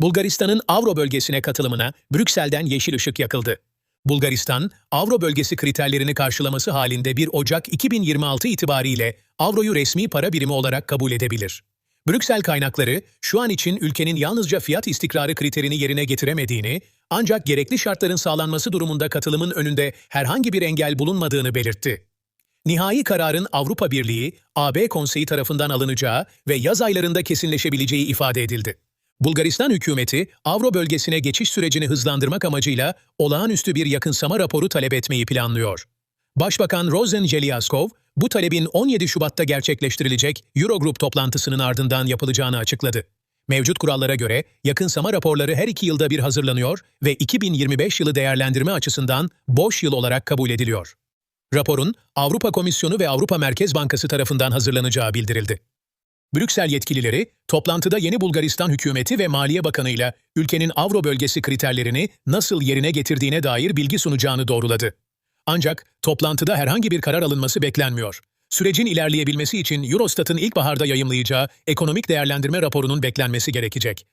Bulgaristan'ın Avro bölgesine katılımına Brüksel'den yeşil ışık yakıldı. Bulgaristan, Avro bölgesi kriterlerini karşılaması halinde 1 Ocak 2026 itibariyle Avro'yu resmi para birimi olarak kabul edebilir. Brüksel kaynakları şu an için ülkenin yalnızca fiyat istikrarı kriterini yerine getiremediğini, ancak gerekli şartların sağlanması durumunda katılımın önünde herhangi bir engel bulunmadığını belirtti. Nihai kararın Avrupa Birliği, AB Konseyi tarafından alınacağı ve yaz aylarında kesinleşebileceği ifade edildi. Bulgaristan hükümeti, Avro bölgesine geçiş sürecini hızlandırmak amacıyla olağanüstü bir yakınsama raporu talep etmeyi planlıyor. Başbakan Rosen Jelyaskov, bu talebin 17 Şubat'ta gerçekleştirilecek Eurogroup toplantısının ardından yapılacağını açıkladı. Mevcut kurallara göre yakınsama raporları her iki yılda bir hazırlanıyor ve 2025 yılı değerlendirme açısından boş yıl olarak kabul ediliyor. Raporun Avrupa Komisyonu ve Avrupa Merkez Bankası tarafından hazırlanacağı bildirildi. Brüksel yetkilileri, toplantıda yeni Bulgaristan hükümeti ve Maliye Bakanı ile ülkenin Avro bölgesi kriterlerini nasıl yerine getirdiğine dair bilgi sunacağını doğruladı. Ancak toplantıda herhangi bir karar alınması beklenmiyor. Sürecin ilerleyebilmesi için Eurostat'ın ilkbaharda yayımlayacağı ekonomik değerlendirme raporunun beklenmesi gerekecek.